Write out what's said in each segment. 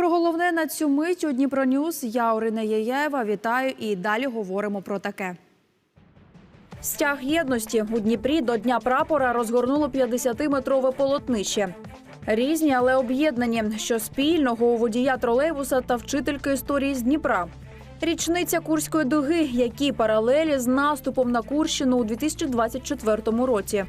Про головне на цю мить у Дніпро Ньюс я Орина Єєва. Вітаю і далі говоримо про таке. Стяг єдності у Дніпрі до Дня прапора розгорнуло 50-метрове полотнище. Різні, але об'єднані, що спільного у водія тролейбуса та вчительки історії з Дніпра. Річниця Курської дуги, які паралелі з наступом на Курщину у 2024 році.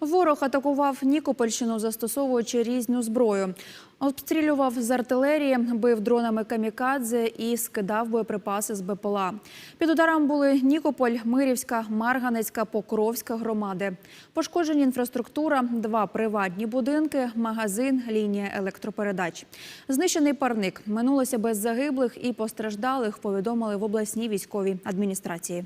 Ворог атакував Нікопольщину, застосовуючи різну зброю. Обстрілював з артилерії, бив дронами камікадзе і скидав боєприпаси з БПЛА. Під ударом були Нікополь, Мирівська, Марганецька, Покровська громади. Пошкоджені інфраструктура, два приватні будинки, магазин, лінія електропередач. Знищений парник. Минулося без загиблих і постраждалих, повідомили в обласній військовій адміністрації.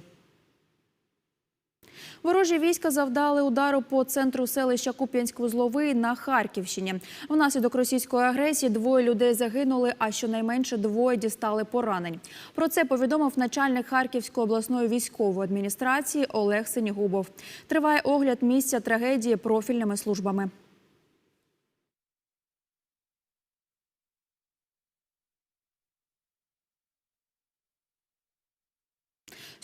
Ворожі війська завдали удару по центру селища Куп'янськ-Вузловий на Харківщині. Внаслідок російської агресії двоє людей загинули, а щонайменше двоє дістали поранень. Про це повідомив начальник Харківської обласної військової адміністрації Олег Синігубов. Триває огляд місця трагедії профільними службами.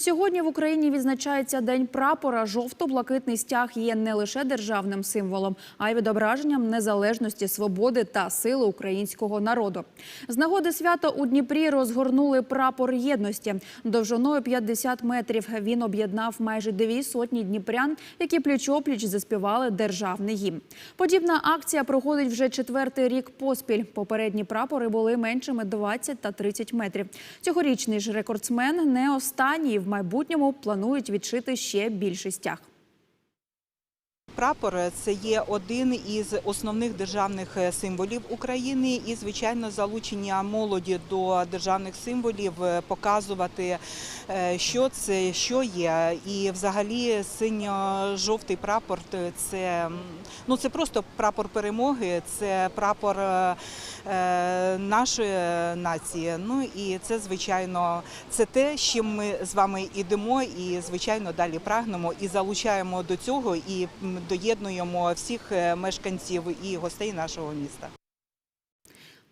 Сьогодні в Україні відзначається День прапора. Жовто-блакитний стяг є не лише державним символом, а й відображенням незалежності, свободи та сили українського народу. З нагоди свята у Дніпрі розгорнули прапор єдності. Довжиною 50 метрів він об'єднав майже дві сотні дніпрян, які пліч-опліч заспівали державний гімн. Подібна акція проходить вже четвертий рік поспіль. Попередні прапори були меншими 20 та 30 метрів. Цьогорічний ж рекордсмен не останній. В майбутньому планують відшити ще більший стяг. Прапор це є один із основних державних е, символів України, і звичайно, залучення молоді до державних символів, е, показувати, е, що це, що є. І взагалі синьо-жовтий прапор це ну це просто прапор перемоги, це прапор нашої нації. Ну і це звичайно це те, з чим ми з вами ідемо, і звичайно далі прагнемо і залучаємо до цього і доєднуємо всіх е, мешканців і гостей нашого міста.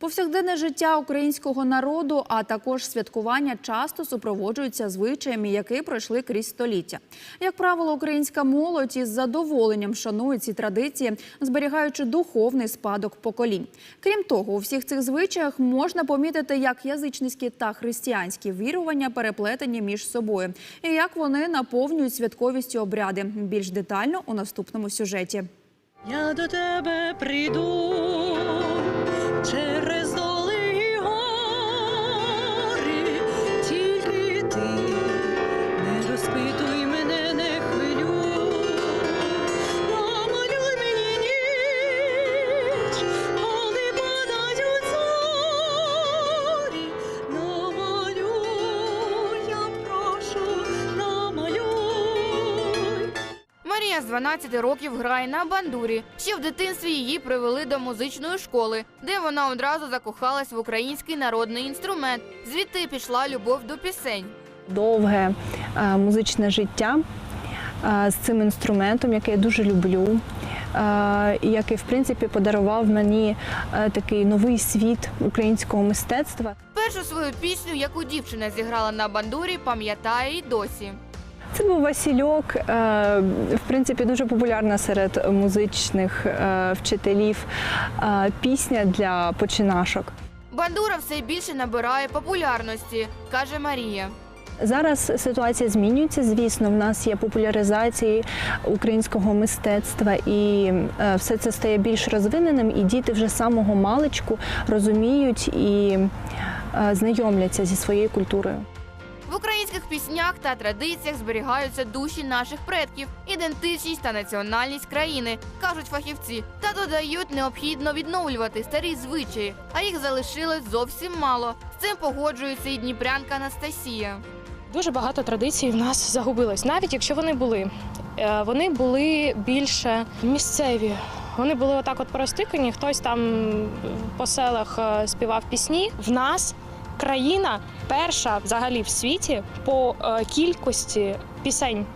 Повсякденне життя українського народу, а також святкування часто супроводжуються звичаями, які пройшли крізь століття. Як правило, українська молодь із задоволенням шанує ці традиції, зберігаючи духовний спадок поколінь. Крім того, у всіх цих звичаях можна помітити, як язичницькі та християнські вірування переплетені між собою, і як вони наповнюють святковістю обряди. Більш детально у наступному сюжеті. Я до тебе прийду через Марія з 12 років грає на бандурі. Ще в дитинстві її привели до музичної школи, де вона одразу закохалась в український народний інструмент. Звідти пішла любов до пісень. довге е, музичне життя е, з цим інструментом, який я дуже люблю, е, який в принципі подарував мені такий новий світ українського мистецтва. Першу свою пісню, яку дівчина зіграла на бандурі, пам'ятає й досі. Це був Васильок, е, в принципі, дуже популярна серед музичних е, вчителів е, пісня для починашок. Бандура все більше набирає популярності, каже Марія. Зараз ситуація змінюється. Звісно, в нас є популяризація українського мистецтва, і все це стає більш розвиненим, і діти вже з самого маличку розуміють і знайомляться зі своєю культурою. В українських піснях та традиціях зберігаються душі наших предків, ідентичність та національність країни, кажуть фахівці, та додають необхідно відновлювати старі звичаї, а їх залишилось зовсім мало. З цим погоджується і дніпрянка Анастасія. Дуже багато традицій в нас загубилось, навіть якщо вони були. Е, Вони були більше місцеві. Вони були отак от порозтикані, хтось там по селах е, співав пісні. В нас країна перша взагалі в світі по е, кількості пісень.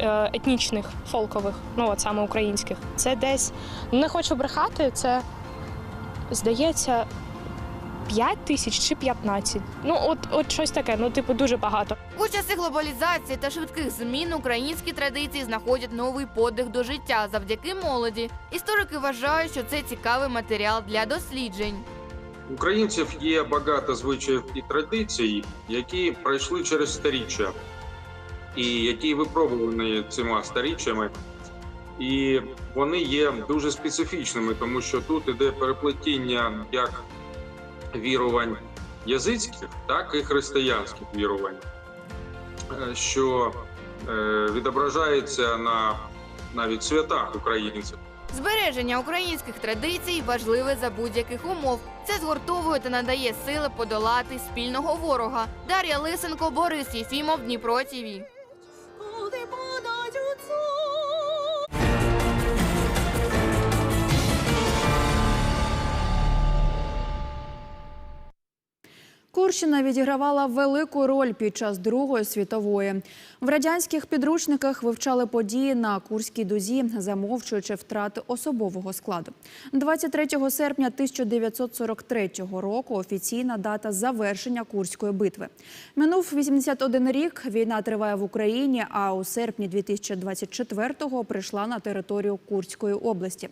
е, етнічних фолкових, ну от саме українських. Це десь не хочу брехати, це здається 5 тисяч чи 15. Ну, от, от щось таке, ну, типу, дуже багато. У часи глобалізації та швидких змін українські традиції знаходять новий подих до життя завдяки молоді. Історики вважають, що це цікавий матеріал для досліджень. Українців є багато звичаїв і традицій, які пройшли через сторіччя, і які випробувані цими сторіччями. І вони є дуже специфічними, тому що тут іде переплетіння як вірувань язицьких, так і християнських вірувань, е, що е, відображається на навіть святах українців. Збереження українських традицій важливе за будь-яких умов. Це згуртовує та надає сили подолати спільного ворога. Дар'я Лисенко, Борис Єфімов, Дніпро ТІВІ. Курщина відігравала велику роль під час Другої світової. В радянських підручниках вивчали події на Курській дузі, замовчуючи втрати особового складу. 23 серпня 1943 року офіційна дата завершення Курської битви. Минув 81 рік. Війна триває в Україні, а у серпні 2024-го прийшла на територію Курської області.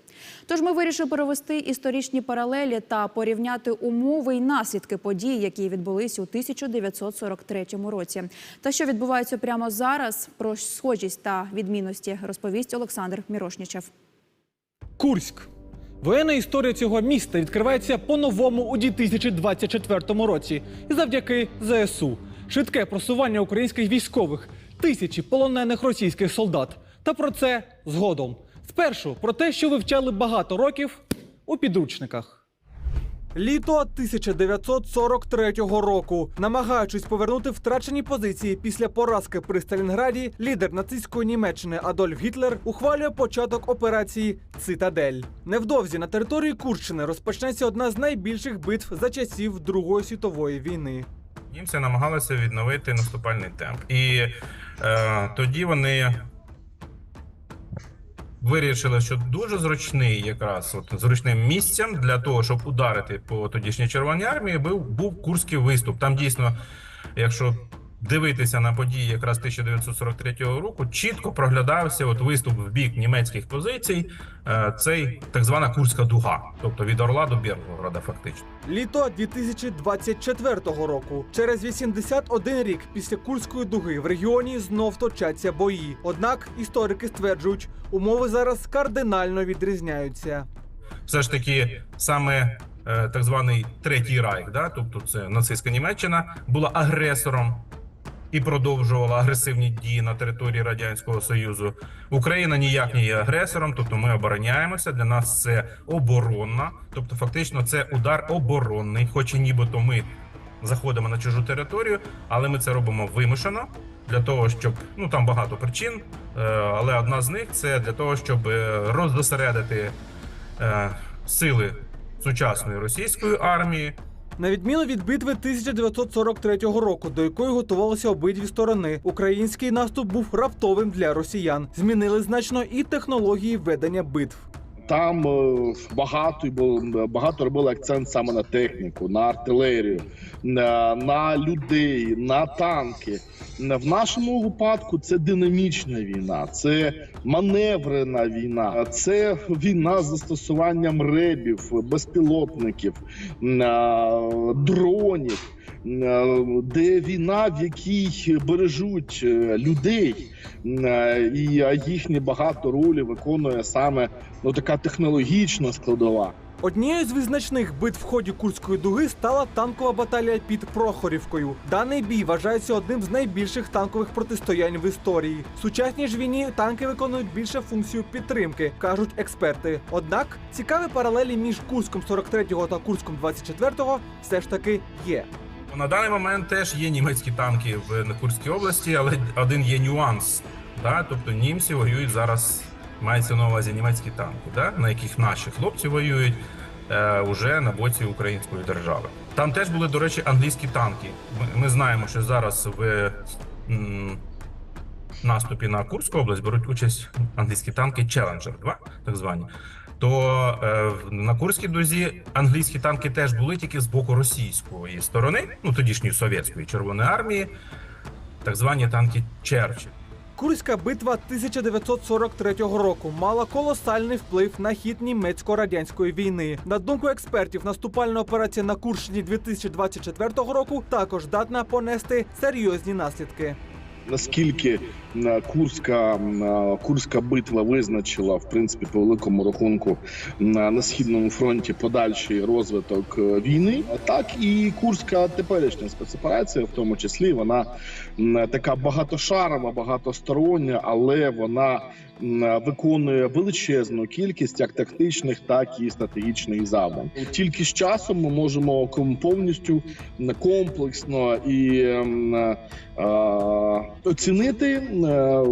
Тож ми вирішили перевести історичні паралелі та порівняти умови і наслідки подій, які відбулись у 1943 році. Та що відбувається прямо зараз, про схожість та відмінності розповість Олександр Мірошнічев. Курськ. Воєнна історія цього міста відкривається по-новому у 2024 році і завдяки ЗСУ. Швидке просування українських військових, тисячі полонених російських солдат. Та про це згодом. Спершу про те, що вивчали багато років у підручниках. Літо 1943 року, намагаючись повернути втрачені позиції після поразки при Сталінграді, лідер нацистської Німеччини Адольф Гітлер ухвалює початок операції Цитадель. Невдовзі на території Курщини розпочнеться одна з найбільших битв за часів Другої світової війни. Німці намагалися відновити наступальний темп. І е, тоді вони вирішили, що дуже зручний, якраз от зручним місцем для того, щоб ударити по тодішній Червоній армії, був, був Курський виступ. Там дійсно, якщо дивитися на події якраз 1943 року, чітко проглядався от виступ в бік німецьких позицій. Е, цей так звана Курська дуга, тобто від Орла до Біргорода, фактично. Літо 2024 року. Через 81 рік після Курської дуги в регіоні знов точаться бої. Однак історики стверджують, умови зараз кардинально відрізняються. все ж таки саме е, так званий третій райх, да, тобто це нацистська Німеччина, була агресором і продовжувала агресивні дії на території радянського союзу. Україна ніяк не є агресором, тобто ми обороняємося. Для нас це оборонна, тобто фактично це удар оборонний, хоч і нібито ми заходимо на чужу територію, але ми це робимо вимушено для того, щоб ну там багато причин, е, але одна з них це для того, щоб е, роздосередити е, сили сучасної російської армії. На відміну від битви 1943 року, до якої готувалися обидві сторони, український наступ був раптовим для росіян. Змінили значно і технології ведення битв. Там е, багато багато робили акцент саме на техніку, на артилерію, на, людей, на танки. В нашому випадку це динамічна війна, це маневрена війна, це війна з застосуванням ребів, безпілотників, дронів. Де війна, в якій бережуть е, людей, е, і їхні багато ролі виконує саме ну така технологічна складова. Однією з визначних битв в ході Курської дуги стала танкова баталія під Прохорівкою. Даний бій вважається одним з найбільших танкових протистоянь в історії. В сучасній ж війні танки виконують більше функцію підтримки, кажуть експерти. Однак цікаві паралелі між Курськом 43-го та Курськом 24-го все ж таки є. На даний момент теж є німецькі танки в Курській області, але один є нюанс. Да? Тобто німці воюють зараз, мається на увазі німецькі танки, да? на яких наші хлопці воюють е, уже на боці української держави. Там теж були, до речі, англійські танки. Ми, ми знаємо, що зараз в м, наступі на Курську область беруть участь англійські танки Challenger 2, так звані. То е, на Курській дузі англійські танки теж були тільки з боку російської сторони, ну тодішньої совєтської Червоної армії, так звані танки Черчилль. Курська битва 1943 року мала колосальний вплив на хід німецько-радянської війни. На думку експертів, наступальна операція на Курщині 2024 року також здатна понести серйозні наслідки. Наскільки е, Курська, е, Курська битва визначила в принципі по великому рахунку на, на східному фронті подальший розвиток е, війни. Так і Курська теперішня спецоперація, в тому числі, вона така багатошарова, багатостороння, але вона виконує величезну кількість як тактичних, так і стратегічних завдань. Тільки з часом ми можемо повністю комплексно і м, е, оцінити, е,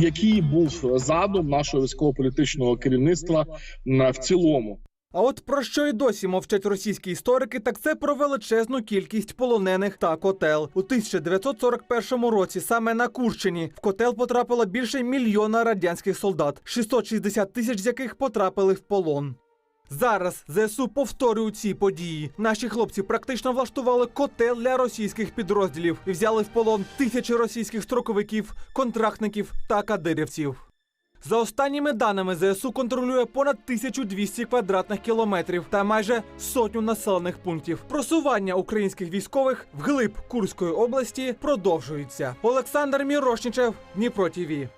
який був задум нашого військово-політичного керівництва м, в цілому. А от про що й досі мовчать російські історики, так це про величезну кількість полонених та котел. У 1941 році саме на Курщині в котел потрапило більше мільйона радянських солдат, 660 тисяч з яких потрапили в полон. Зараз ЗСУ повторюють ці події. Наші хлопці практично влаштували котел для російських підрозділів і взяли в полон тисячі російських строковиків, контрактників та кадирівців. За останніми даними, ЗСУ контролює понад 1200 квадратних кілометрів та майже сотню населених пунктів. Просування українських військових вглиб Курської області продовжується. Олександр Мірошнічев, Дніпро ТІВІ.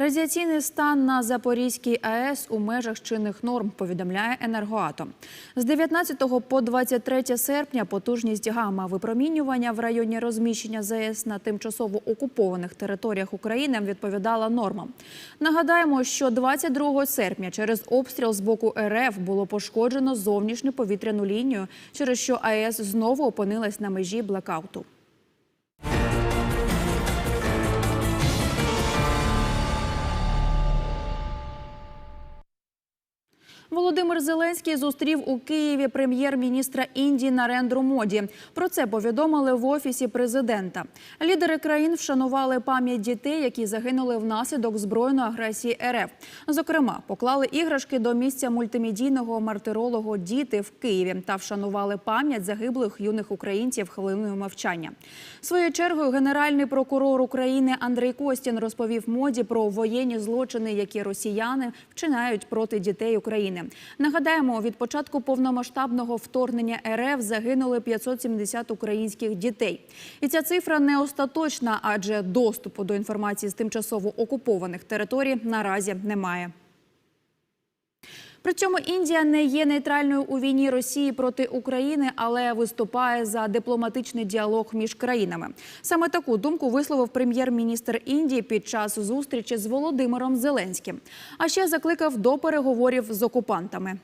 Радіаційний стан на Запорізькій АЕС у межах чинних норм, повідомляє Енергоатом. З 19 по 23 серпня потужність гамма випромінювання в районі розміщення ЗАЕС на тимчасово окупованих територіях України відповідала нормам. Нагадаємо, що 22 серпня через обстріл з боку РФ було пошкоджено зовнішню повітряну лінію, через що АЕС знову опинилась на межі блекауту. Володимир Зеленський зустрів у Києві прем'єр-міністра Індії Нарендру Моді. Про це повідомили в офісі президента. Лідери країн вшанували пам'ять дітей, які загинули внаслідок збройної агресії РФ. Зокрема, поклали іграшки до місця мультимедійного мартирологу Діти в Києві та вшанували пам'ять загиблих юних українців хвилиною мовчання. Своєю чергою генеральний прокурор України Андрій Костін розповів моді про воєнні злочини, які росіяни вчинають проти дітей України. Нагадаємо, від початку повномасштабного вторгнення РФ загинули 570 українських дітей. І ця цифра не остаточна, адже доступу до інформації з тимчасово окупованих територій наразі немає. При цьому Індія не є нейтральною у війні Росії проти України, але виступає за дипломатичний діалог між країнами. Саме таку думку висловив прем'єр-міністр Індії під час зустрічі з Володимиром Зеленським. А ще закликав до переговорів з окупантами.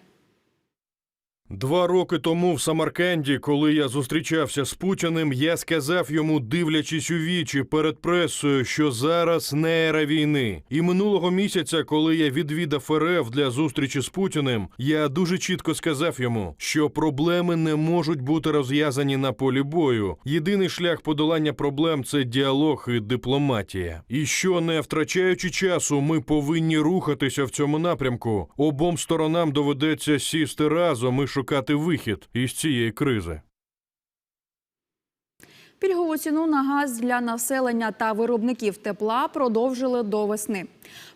Два роки тому в Самарканді, коли я зустрічався з Путіним, я сказав йому, дивлячись у вічі перед пресою, що зараз не ера війни. І минулого місяця, коли я відвідав РФ для зустрічі з Путіним, я дуже чітко сказав йому, що проблеми не можуть бути розв'язані на полі бою. Єдиний шлях подолання проблем це діалог і дипломатія. І що, не втрачаючи часу, ми повинні рухатися в цьому напрямку. Обом сторонам доведеться сісти разом і шукати вихід із цієї кризи. Пільгову ціну на газ для населення та виробників тепла продовжили до весни.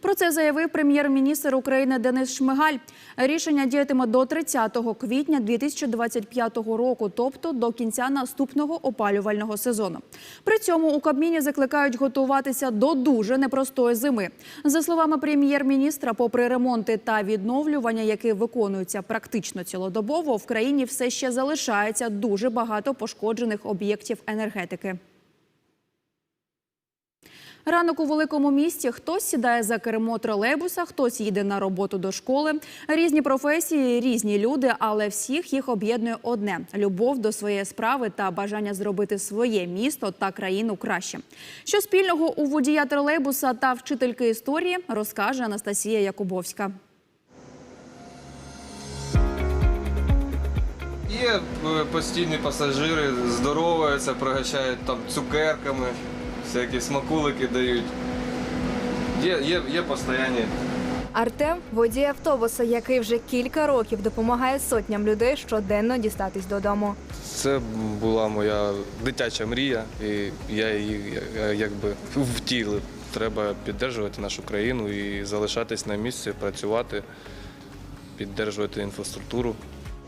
Про це заявив прем'єр-міністр України Денис Шмигаль. Рішення діятиме до 30 квітня 2025 року, тобто до кінця наступного опалювального сезону. При цьому у Кабміні закликають готуватися до дуже непростої зими. За словами прем'єр-міністра, попри ремонти та відновлювання, які виконуються практично цілодобово, в країні все ще залишається дуже багато пошкоджених об'єктів енергетики. Ранок у великому місті. Хтось сідає за кермо тролейбуса, хтось їде на роботу до школи. Різні професії, різні люди, але всіх їх об'єднує одне любов до своєї справи та бажання зробити своє місто та країну краще. Що спільного у водія тролейбуса та вчительки історії розкаже Анастасія Якубовська. Є е, постійні пасажири, здороваються, пригощають там цукерками. Всякі смаколики дають. Є, є, є постійні Артем водій автобуса, який вже кілька років допомагає сотням людей щоденно дістатись додому. Це була моя дитяча мрія, і я її якби втілив. Треба підтримувати нашу країну і залишатись на місці, працювати, підтримувати інфраструктуру.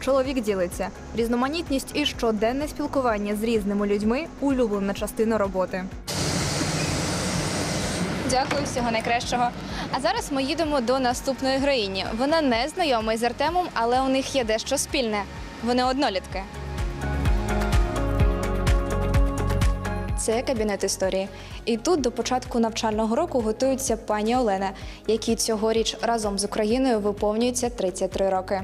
Чоловік ділиться. Різноманітність і щоденне спілкування з різними людьми улюблена частина роботи. Дякую, всього найкращого. А зараз ми їдемо до наступної героїні. Вона не знайома із Артемом, але у них є дещо спільне. Вони однолітки. Це кабінет історії. І тут до початку навчального року готується пані Олена, якій цьогоріч разом з Україною виповнюється 33 роки.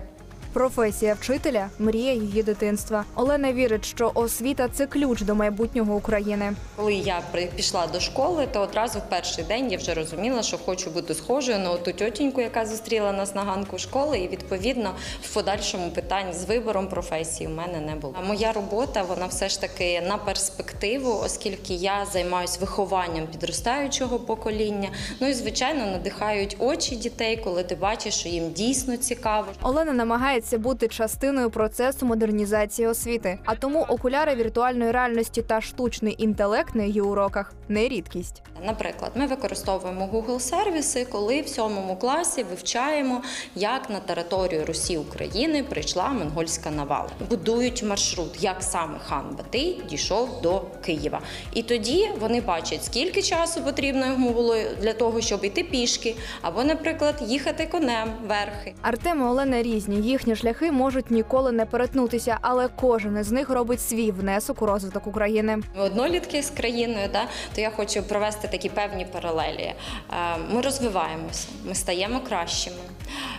Професія вчителя мрія її дитинства. Олена вірить, що освіта це ключ до майбутнього України. Коли я пішла до школи, то одразу в перший день я вже розуміла, що хочу бути схожою на ту тьотіньку, яка зустріла нас на ганку школи, і відповідно в подальшому питань з вибором професії у мене не було. Моя робота вона все ж таки на перспективу, оскільки я займаюся вихованням підростаючого покоління. Ну і звичайно надихають очі дітей, коли ти бачиш, що їм дійсно цікаво. Олена намагається бути частиною процесу модернізації освіти, а тому окуляри віртуальної реальності та штучний інтелект на її уроках не рідкість. Наприклад, ми використовуємо Google сервіси, коли в сьомому класі вивчаємо, як на територію Росії України прийшла монгольська навала. Будують маршрут, як саме хан Батий дійшов до Києва. І тоді вони бачать, скільки часу потрібно йому було для того, щоб йти пішки, або, наприклад, їхати конем верхи. Артем і Олена різні. Шляхи можуть ніколи не перетнутися, але кожен із них робить свій внесок у розвиток України. Однолітки з країною, да, то я хочу провести такі певні паралелі. Е, Ми розвиваємося, ми стаємо кращими,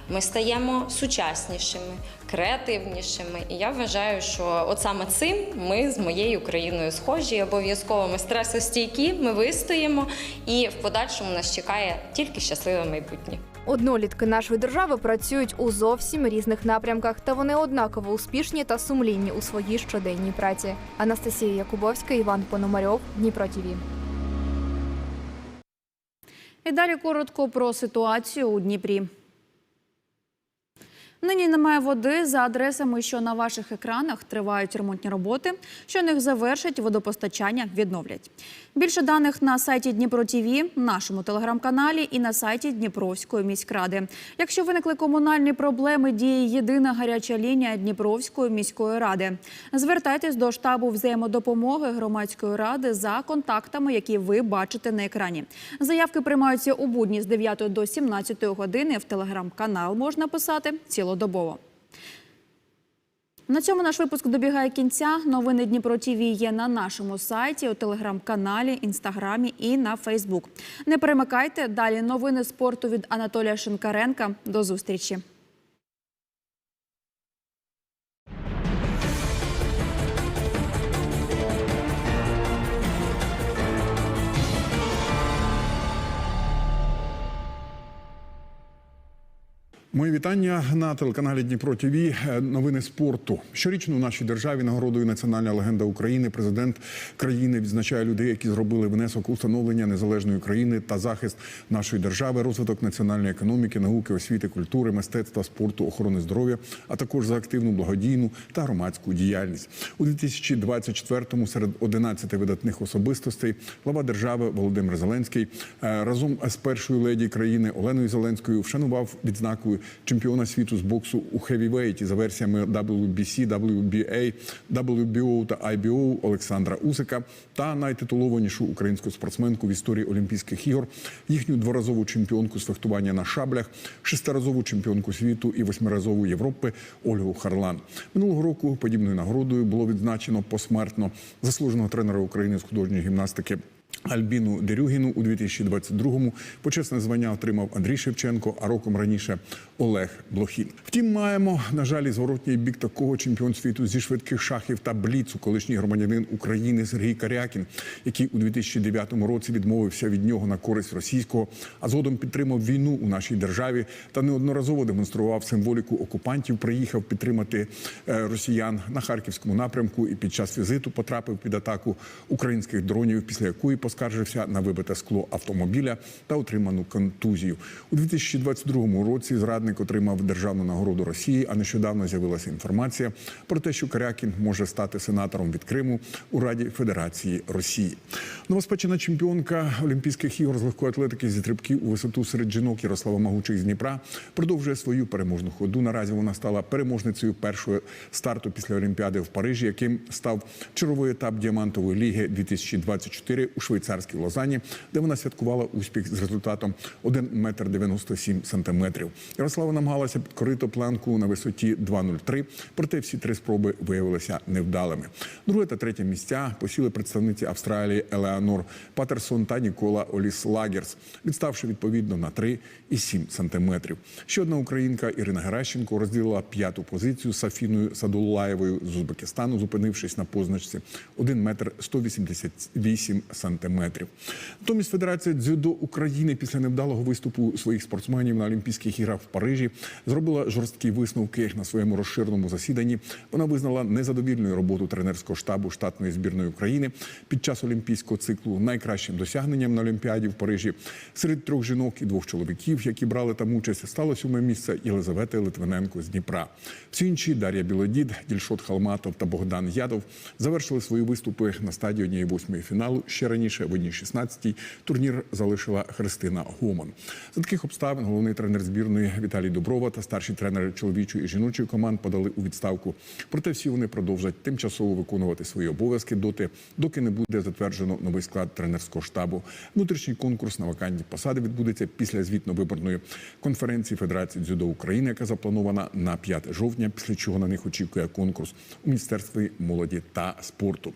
ми стаємо сучаснішими, креативнішими. І я вважаю, що от саме цим ми з моєю країною схожі. Обов'язково ми стресостійкі, ми вистоїмо, і в подальшому нас чекає тільки щасливе майбутнє. Однолітки нашої держави працюють у зовсім різних напрямках, та вони однаково успішні та сумлінні у своїй щоденній праці. Анастасія Якубовська, Іван Пономарьов, Дніпро ТІВІ. І далі коротко про ситуацію у Дніпрі. Нині немає води за адресами, що на ваших екранах тривають ремонтні роботи. Що них завершать, водопостачання відновлять. Більше даних на сайті Дніпро ТІВІ, нашому телеграм-каналі і на сайті Дніпровської міськради. Якщо виникли комунальні проблеми, діє єдина гаряча лінія Дніпровської міської ради. Звертайтесь до штабу взаємодопомоги громадської ради за контактами, які ви бачите на екрані. Заявки приймаються у будні з 9 до 17 години. В телеграм-канал можна писати цілодобово. На цьому наш випуск добігає кінця. Новини Дніпро ТІВІ є на нашому сайті, у телеграм-каналі, інстаграмі і на Фейсбук. Не перемикайте. Далі новини спорту від Анатолія Шинкаренка. До зустрічі. Мої вітання на телеканалі Дніпро ТВ. Новини спорту. Щорічно у нашій державі нагородою Національна легенда України. Президент країни відзначає людей, які зробили внесок у встановлення незалежної країни та захист нашої держави, розвиток національної економіки, науки, освіти, культури, мистецтва, спорту, охорони здоров'я, а також за активну благодійну та громадську діяльність. У 2024-му серед 11 видатних особистостей глава держави Володимир Зеленський е, разом з першою леді країни Оленою Зеленською вшанував відзнакою чемпіона світу з боксу у хевівейті за версіями WBC, WBA, WBO та IBO Олександра Усика та найтитулованішу українську спортсменку в історії Олімпійських ігор, їхню дворазову чемпіонку з фехтування на шаблях, шестиразову чемпіонку світу і восьмиразову Європи Ольгу Харлан. Минулого року подібною нагородою було відзначено посмертно заслуженого тренера України з художньої гімнастики. Альбіну Дерюгіну у 2022-му почесне звання отримав Андрій Шевченко, а роком раніше Олег Блохін. Втім, маємо на жаль і зворотній бік такого чемпіон світу зі швидких шахів та бліцу, колишній громадянин України Сергій Карякін, який у 2009 році відмовився від нього на користь російського, а згодом підтримав війну у нашій державі та неодноразово демонстрував символіку окупантів. Приїхав підтримати е, росіян на харківському напрямку і під час візиту потрапив під атаку українських дронів, після якої поскаржився на вибите скло автомобіля та отриману контузію. У 2022 році зрадник отримав державну нагороду Росії. А нещодавно з'явилася інформація про те, що Карякін може стати сенатором від Криму у Раді Федерації Росії. Новоспечена чемпіонка Олімпійських ігор з легкої атлетики зі стрибків у висоту серед жінок Ярослава Магучих з Дніпра продовжує свою переможну ходу. Наразі вона стала переможницею першого старту після Олімпіади в Парижі, яким став черговий етап діамантової ліги 2024 у швейцарській Лозані, де вона святкувала успіх з результатом 1 метр 97 сантиметрів. Ярослава намагалася підкорити планку на висоті 2,03, проте всі три спроби виявилися невдалими. Друге та третє місця посіли представниці Австралії Елеонор Патерсон та Нікола Оліс Лагерс, відставши відповідно на 3 і 7 сантиметрів. Ще одна українка Ірина Геращенко розділила п'яту позицію з Афіною Садулаєвою з Узбекистану, зупинившись на позначці 1 метр 188 сантиметрів. Натомість Федерація дзюдо України після невдалого виступу своїх спортсменів на Олімпійських іграх в Парижі зробила жорсткі висновки на своєму розширеному засіданні. Вона визнала незадовільною роботу тренерського штабу штатної збірної України під час олімпійського циклу найкращим досягненням на Олімпіаді в Парижі серед трьох жінок і двох чоловіків, які брали там участь, стало сьоме місце Єлизавети Литвиненко з Дніпра. Всі інші Дар'я Білодід, Дільшот Халматов та Богдан Ядов завершили свої виступи на стадії однієї восьмої фіналу. Ще раніше в одній 16-й турнір залишила Христина Гоман. За таких обставин головний тренер збірної Віталій Доброва та старші тренери чоловічої і жіночої команд подали у відставку. Проте всі вони продовжать тимчасово виконувати свої обов'язки доти, доки не буде затверджено новий склад тренерського штабу. Внутрішній конкурс на вакантні посади відбудеться після звітно-виборної конференції Федерації дзюдо України, яка запланована на 5 жовтня. Після чого на них очікує конкурс у міністерстві молоді та спорту.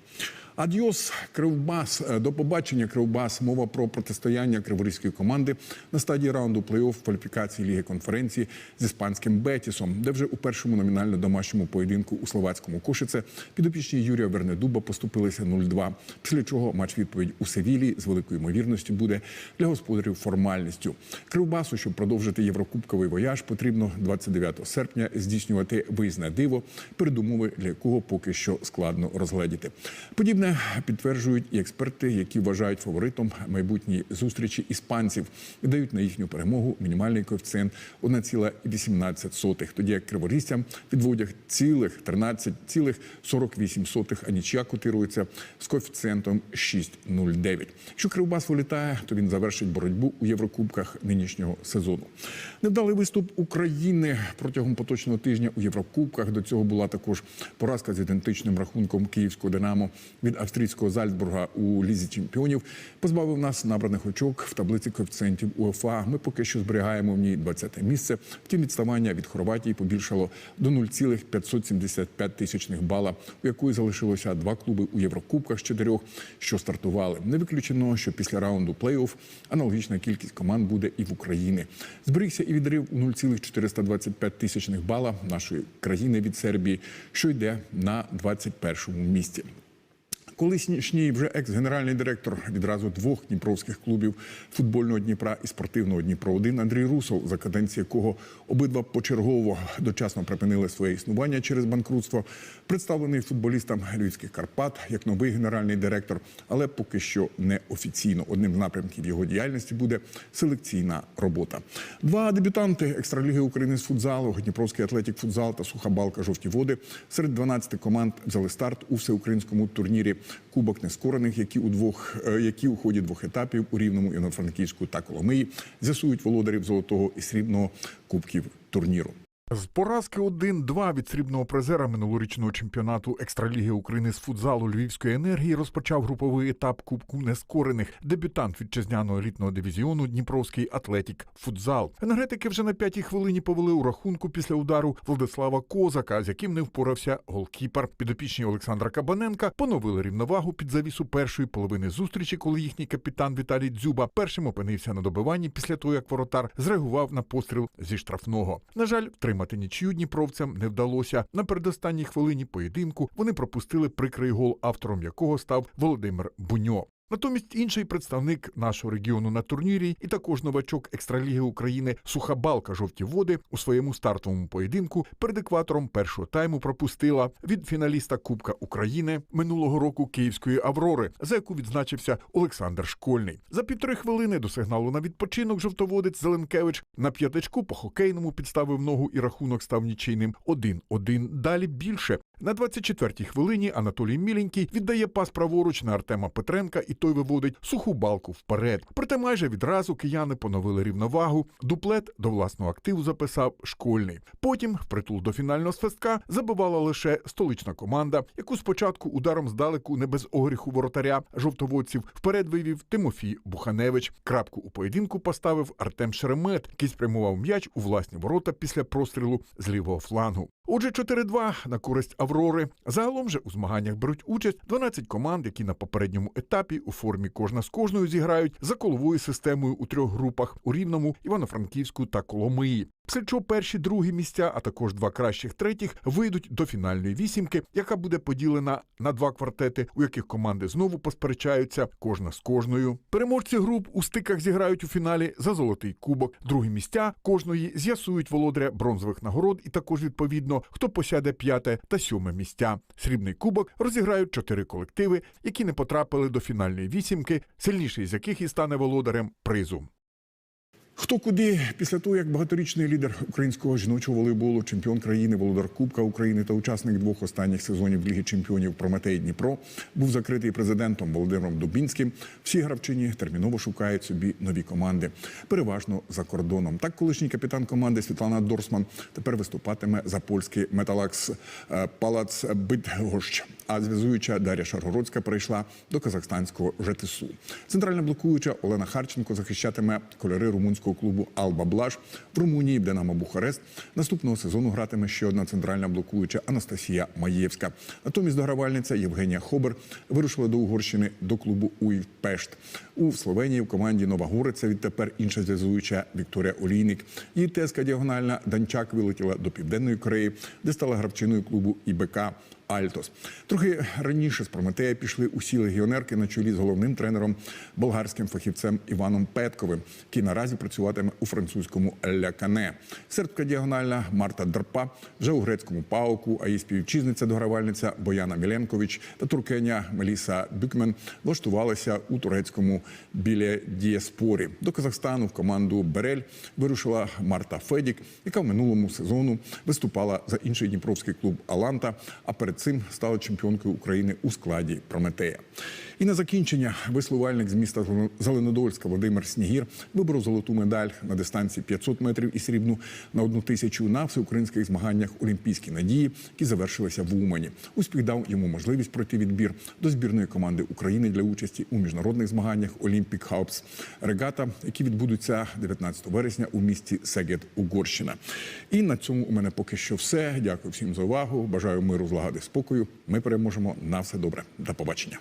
Адіос, Кривбас. Е, До побачення, Кривбас. Мова про протистояння криворізької команди на стадії раунду плей-офф кваліфікації Ліги конференції з іспанським Бетісом, де вже у першому номінально домашньому поєдинку у словацькому Кошице підопічні Юрія Вернедуба поступилися 0-2. Після чого матч відповідь у Севілі з великою ймовірністю буде для господарів формальністю. Кривбасу, щоб продовжити єврокубковий вояж, потрібно 29 серпня здійснювати виїзне диво, передумови для якого поки що складно розгледіти. Подібне підтверджують і експерти, які вважають фаворитом майбутньої зустрічі іспанців і дають на їхню перемогу мінімальний коефіцієнт 1,18, тоді як криворізцям відводять цілих 13,48, а нічия котирується з коефіцієнтом 6,09. Якщо Кривбас вилітає, то він завершить боротьбу у Єврокубках нинішнього сезону. Невдалий виступ України протягом поточного тижня у Єврокубках. До цього була також поразка з ідентичним рахунком київського Динамо від австрійського Зальцбурга у лізі чемпіонів. Позбавив нас набраних очок в таблиці коефіцієнтів УЕФА. Ми поки що зберігаємо в ній 20-те місце. Втім, відставання від Хорватії побільшало до 0,575 тисячних бала, у якої залишилося два клуби у Єврокубках з чотирьох, що стартували. Не виключено, що після раунду плей-офф аналогічна кількість команд буде і в Україні. Зберігся і відрив у 0,425 тисячних бала нашої країни від Сербії, що йде на 21-му місці. Колишній вже екс-генеральний директор відразу двох дніпровських клубів футбольного Дніпра і спортивного Дніпро 1 Андрій Русов, за каденції якого обидва почергово дочасно припинили своє існування через банкрутство, представлений футболістам Львівських Карпат як новий генеральний директор, але поки що не офіційно. Одним з напрямків його діяльності буде селекційна робота. Два дебютанти екстраліги України з футзалу, Дніпровський атлетік футзал та суха балка жовті води серед 12 команд взяли старт у всеукраїнському турнірі Кубок нескорених, які у двох е, які у ході двох етапів у рівному Івано-Франківську та Коломиї з'ясують володарів золотого і срібного кубків турніру. З поразки 1-2 від срібного призера минулорічного чемпіонату екстраліги України з футзалу Львівської енергії розпочав груповий етап Кубку нескорених. Дебютант вітчизняного елітного дивізіону Дніпровський Атлетік Футзал. Енергетики вже на п'ятій хвилині повели у рахунку після удару Владислава Козака, з яким не впорався голкіпер. Підопічні Олександра Кабаненка поновили рівновагу під завісу першої половини зустрічі, коли їхній капітан Віталій Дзюба першим опинився на добиванні після того, як воротар зреагував на постріл зі штрафного. На жаль, втримати нічию дніпровцям не вдалося. На передостанній хвилині поєдинку вони пропустили прикрий гол, автором якого став Володимир Буньо. Натомість інший представник нашого регіону на турнірі і також новачок екстраліги України суха балка жовті води у своєму стартовому поєдинку перед екватором першого тайму пропустила від фіналіста Кубка України минулого року Київської Аврори, за яку відзначився Олександр Школьний. За півтори хвилини до сигналу на відпочинок жовтоводець Зеленкевич на п'ятачку по хокейному підставив ногу і рахунок став нічийним 1-1. Далі більше. На 24-й хвилині Анатолій Міленький віддає пас праворуч на Артема Петренка, і той виводить суху балку вперед. Проте майже відразу кияни поновили рівновагу. Дуплет до власного активу записав школьний. Потім, впритул до фінального свистка, забивала лише столична команда, яку спочатку ударом здалеку не без огріху воротаря жовтоводців вперед вивів Тимофій Буханевич. Крапку у поєдинку поставив Артем Шеремет, який спрямував м'яч у власні ворота після прострілу з лівого флангу. Отже, 4-2 на користь Аврори. Загалом же у змаганнях беруть участь 12 команд, які на попередньому етапі у формі кожна з кожною зіграють за коловою системою у трьох групах у Рівному, Івано-Франківську та Коломиї. Чого перші другі місця, а також два кращих третіх вийдуть до фінальної вісімки, яка буде поділена на два квартети, у яких команди знову посперечаються кожна з кожною. Переможці груп у стиках зіграють у фіналі за золотий кубок. Другі місця кожної з'ясують володаря бронзових нагород, і також відповідно хто посяде п'яте та сьоме місця. Срібний кубок розіграють чотири колективи, які не потрапили до фінальної вісімки, сильніший з яких і стане володарем призу. Хто куди після того, як багаторічний лідер українського жіночого волейболу, чемпіон країни, володар Кубка України та учасник двох останніх сезонів Ліги Чемпіонів Прометей Дніпро був закритий президентом Володимиром Дубінським. Всі гравчині терміново шукають собі нові команди, переважно за кордоном. Так, колишній капітан команди Світлана Дорсман тепер виступатиме за польський металакс е, Палац Битгощ. А зв'язуюча Дар'я Шаргородська перейшла до казахстанського ЖТСУ. Центральна блокуюча Олена Харченко захищатиме кольори румунського клубу Алба Блаш в Румунії Динамо Бухарест. Наступного сезону гратиме ще одна центральна блокуюча Анастасія Маєвська. Натомість догравальниця Євгенія Хобер вирушила до Угорщини до клубу УІВ Пешт. У Словенії в команді Нова Гориця відтепер інша зв'язуюча Вікторія Олійник. Її теска діагональна Данчак вилетіла до Південної Кореї, де стала гравчиною клубу ІБК. Альтос. Трохи раніше з Прометея пішли усі легіонерки на чолі з головним тренером, болгарським фахівцем Іваном Петковим, який наразі працюватиме у французькому Лякане. Сербка діагональна Марта Дрпа вже у грецькому пауку, а її співвітчизниця догравальниця Бояна Міленкович та туркеня Меліса Бюкмен влаштувалися у турецькому біля Дієспорі. До Казахстану в команду Берель вирушила Марта Федік, яка в минулому сезону виступала за інший дніпровський клуб Аланта. А перед цим стала чемпіонкою України у складі Прометея. І на закінчення веслувальник з міста Зеленодольська Володимир Снігір виборов золоту медаль на дистанції 500 метрів і срібну на одну тисячу на всеукраїнських змаганнях Олімпійські надії, які завершилися в Умані. Успіх дав йому можливість пройти відбір до збірної команди України для участі у міжнародних змаганнях Олімпік Хаупс регата, які відбудуться 19 вересня у місті Сегед, Угорщина. І на цьому у мене поки що все. Дякую всім за увагу. Бажаю миру, злагоди, спокою. Ми переможемо на все добре. До побачення.